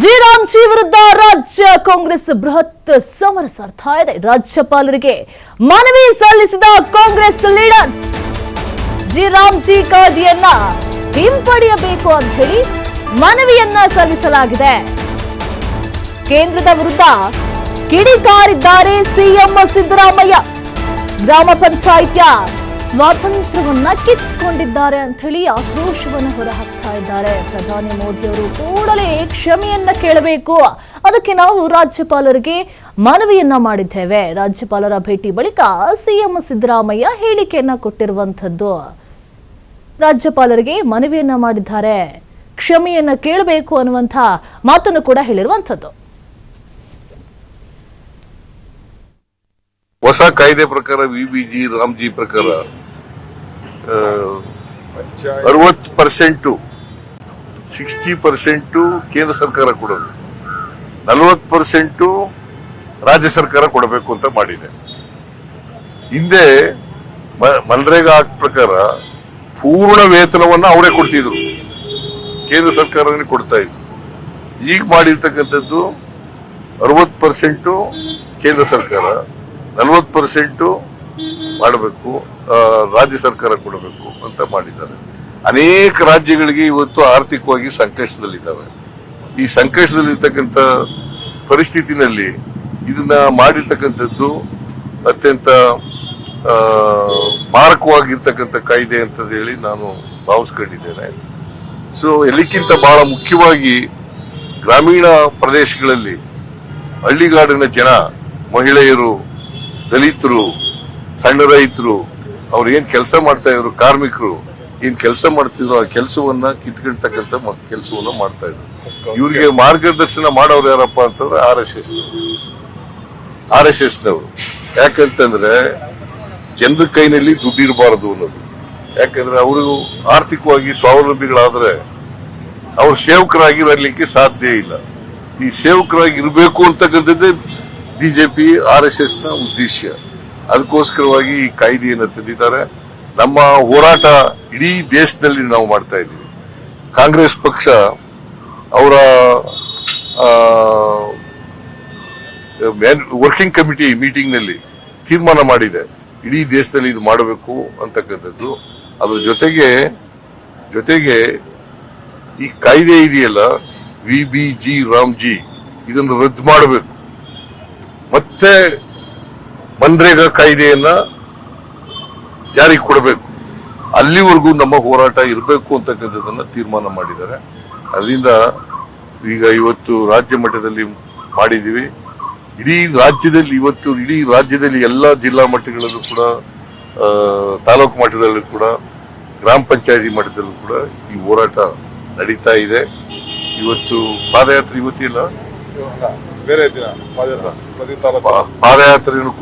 ಜಿರಾಮ್ಜಿ ವಿರುದ್ಧ ರಾಜ್ಯ ಕಾಂಗ್ರೆಸ್ ಬೃಹತ್ ಸಮರ ಸಾರ್ಥ ಇದೆ. ರಾಜ್ಯಪಾಲರಿಗೆ ಮನವಿ ಸಲ್ಲಿಸಿದ ಕಾಂಗ್ರೆಸ್ ಲೀಡರ್ಸ್ ಜಿರಾಮ್ಜಿ ಕಾಯ್ದೆಯನ್ನ ಹಿಂಪಡೆಯಬೇಕು ಅಂತ ಹೇಳಿ ಮನವಿಯನ್ನ ಸಲ್ಲಿಸಲಾಗಿದೆ. ಕೇಂದ್ರದ ವಿರುದ್ಧ ಕಿಡಿಕಾರಿದ್ದಾರೆ ಸಿಎಂ ಸಿದ್ದರಾಮಯ್ಯ. ಗ್ರಾಮ ಪಂಚಾಯಿತಿಯ ಸ್ವಾತಂತ್ರ್ಯವನ್ನ ಕಿತ್ಕೊಂಡಿದ್ದಾರೆ ಅಂತ ಹೇಳಿ ಆಕ್ರೋಶವನ್ನು ಹೊರಹಾಕ್ತಾ ಇದ್ದಾರೆ. ಪ್ರಧಾನಿ ಮೋದಿ ಅವರು ಕೂಡಲೇ ಕ್ಷಮೆಯನ್ನ ಕೇಳಬೇಕು. ಅದಕ್ಕೆ ನಾವು ರಾಜ್ಯಪಾಲರಿಗೆ ಮನವಿಯನ್ನ ಮಾಡಿದ್ದೇವೆ. ರಾಜ್ಯಪಾಲರ ಭೇಟಿ ಬಳಿಕ ಸಿಎಂ ಸಿದ್ದರಾಮಯ್ಯ ಹೇಳಿಕೆಯನ್ನ ಕೊಟ್ಟಿರುವಂಥದ್ದು. ರಾಜ್ಯಪಾಲರಿಗೆ ಮನವಿಯನ್ನ ಮಾಡಿದ್ದಾರೆ. ಕ್ಷಮೆಯನ್ನ ಕೇಳಬೇಕು ಅನ್ನುವಂಥ ಮಾತನ್ನು ಕೂಡ ಹೇಳಿರುವಂಥದ್ದು. ಹೊಸ ಕಾಯ್ದೆ ಪ್ರಕಾರ ವಿ ಬಿ ಜಿ ರಾಮ್ಜಿ ಪ್ರಕಾರ ಅರವತ್ತು ಪರ್ಸೆಂಟು, ಸಿಕ್ಸ್ಟಿ ಪರ್ಸೆಂಟು ಕೇಂದ್ರ ಸರ್ಕಾರ ಕೊಡೋದು. ನಲವತ್ತು ಪರ್ಸೆಂಟು ರಾಜ್ಯ ಸರ್ಕಾರ ಕೊಡಬೇಕು ಅಂತ ಮಾಡಿದೆ. ಹಿಂದೆ ಮನ್ರೇಗಾ ಆಕ್ಟ್ ಪ್ರಕಾರ ಪೂರ್ಣ ವೇತನವನ್ನ ಅವರೇ ಕೊಡ್ತಿದ್ರು. ಕೇಂದ್ರ ಸರ್ಕಾರನೇ ಕೊಡ್ತಾ ಇದ್ರು. ಈಗ ಮಾಡಿರ್ತಕ್ಕಂಥದ್ದು ಅರವತ್ತು ಪರ್ಸೆಂಟು ಕೇಂದ್ರ ಸರ್ಕಾರ, ನಲವತ್ತು ಪರ್ಸೆಂಟು ಮಾಡಬೇಕು ರಾಜ್ಯ ಸರ್ಕಾರ ಕೊಡಬೇಕು ಅಂತ ಮಾಡಿದ್ದಾರೆ. ಅನೇಕ ರಾಜ್ಯಗಳಿಗೆ ಇವತ್ತು ಆರ್ಥಿಕವಾಗಿ ಸಂಕಷ್ಟದಲ್ಲಿದ್ದಾವೆ. ಈ ಸಂಕಷ್ಟದಲ್ಲಿರ್ತಕ್ಕಂಥ ಪರಿಸ್ಥಿತಿನಲ್ಲಿ ಇದನ್ನ ಮಾಡಿರ್ತಕ್ಕಂಥದ್ದು ಅತ್ಯಂತ ಮಾರಕವಾಗಿರ್ತಕ್ಕಂಥ ಕಾಯ್ದೆ ಅಂತ ಹೇಳಿ ನಾನು ಭಾವಿಸ್ಕೊಂಡಿದ್ದೇನೆ. ಸೊ ಎಲ್ಲಕ್ಕಿಂತ ಬಹಳ ಮುಖ್ಯವಾಗಿ ಗ್ರಾಮೀಣ ಪ್ರದೇಶಗಳಲ್ಲಿ ಹಳ್ಳಿಗಾಡಿನ ಜನ, ಮಹಿಳೆಯರು, ದಲಿತರು ಸಣ್ಣ ರೈತರು, ಅವ್ರು ಏನ್ ಕೆಲಸ ಮಾಡ್ತಾ ಇದ್ರು, ಕಾರ್ಮಿಕರು, ಏನ್ ಕೆಲಸ ಮಾಡ್ತಿದ್ರು, ಆ ಕೆಲಸವನ್ನ ಕಿತ್ಕೊಳ್ತಕ್ಕಂಥ ಕೆಲಸವನ್ನ ಮಾಡ್ತಾ ಇದ್ರು. ಇವ್ರಿಗೆ ಮಾರ್ಗದರ್ಶನ ಮಾಡೋರು ಯಾರಪ್ಪ ಅಂತಂದ್ರೆ R S S. R S S ನವರು ಯಾಕಂತಂದ್ರೆ ಜನರ ಕೈನಲ್ಲಿ ದುಡ್ಡು ಇರಬಾರದು ಅನ್ನೋದು. ಯಾಕಂದ್ರೆ ಅವರು ಆರ್ಥಿಕವಾಗಿ ಸ್ವಾವಲಂಬಿಗಳಾದ್ರೆ ಅವ್ರು ಸೇವಕರಾಗಿ ಇರಲಿಕ್ಕೆ ಸಾಧ್ಯ ಇಲ್ಲ. ಈ ಸೇವಕರಾಗಿ ಇರಬೇಕು ಅಂತಕ್ಕಂಥದ್ದೇ ಬಿಜೆಪಿ, ಆರ್ ಎಸ್ ಎಸ್ನ ಉದ್ದೇಶ. ಅದಕ್ಕೋಸ್ಕರವಾಗಿ ಈ ಕಾಯ್ದೆಯನ್ನು ತಂದಿದ್ದಾರೆ. ನಮ್ಮ ಹೋರಾಟ ಇಡೀ ದೇಶದಲ್ಲಿ ನಾವು ಮಾಡ್ತಾ ಇದ್ದೀವಿ. ಕಾಂಗ್ರೆಸ್ ಪಕ್ಷ ಅವರ ವರ್ಕಿಂಗ್ ಕಮಿಟಿ ಮೀಟಿಂಗ್ನಲ್ಲಿ ತೀರ್ಮಾನ ಮಾಡಿದೆ. ಇಡೀ ದೇಶದಲ್ಲಿ ಇದು ಮಾಡಬೇಕು ಅಂತಕ್ಕಂಥದ್ದು. ಅದ್ರ ಜೊತೆಗೆ ಜೊತೆಗೆ ಈ ಕಾಯ್ದೆ ಇದೆಯಲ್ಲ, ವಿ ಬಿ ಜಿ ರಾಮ್ಜಿ, ಇದನ್ನು ರದ್ದು ಮಾಡಬೇಕು. ಮತ್ತೆ ಮನ್ರೇಗಾ ಕಾಯ್ದೆಯನ್ನ ಜಾರಿಗೆ ಕೊಡಬೇಕು. ಅಲ್ಲಿವರೆಗೂ ನಮ್ಮ ಹೋರಾಟ ಇರಬೇಕು ಅಂತಕ್ಕಂಥದ್ದನ್ನ ತೀರ್ಮಾನ ಮಾಡಿದ್ದಾರೆ. ಅದರಿಂದ ಈಗ ಇವತ್ತು ರಾಜ್ಯ ಮಟ್ಟದಲ್ಲಿ ಮಾಡಿದ್ದೀವಿ. ಇಡೀ ರಾಜ್ಯದಲ್ಲಿ ಇವತ್ತು ಇಡೀ ರಾಜ್ಯದಲ್ಲಿ ಎಲ್ಲ ಜಿಲ್ಲಾ ಮಟ್ಟಗಳಲ್ಲೂ ಕೂಡ ತಾಲೂಕು ಮಟ್ಟದಲ್ಲೂ ಕೂಡ ಗ್ರಾಮ ಪಂಚಾಯತಿ ಮಟ್ಟದಲ್ಲೂ ಕೂಡ ಈ ಹೋರಾಟ ನಡೀತಾ ಇದೆ. ಇವತ್ತು ಪಾದಯಾತ್ರೆ ಇವತ್ತಿಲ್ಲ. ಬೇರೆ ದಿನ ಪಾದಯಾತ್ರೆ ಪ್ರತಿ ತಾಲೂಕು. ಪಾ- ಪಾದಯಾತ್ರೆಯನ್ನು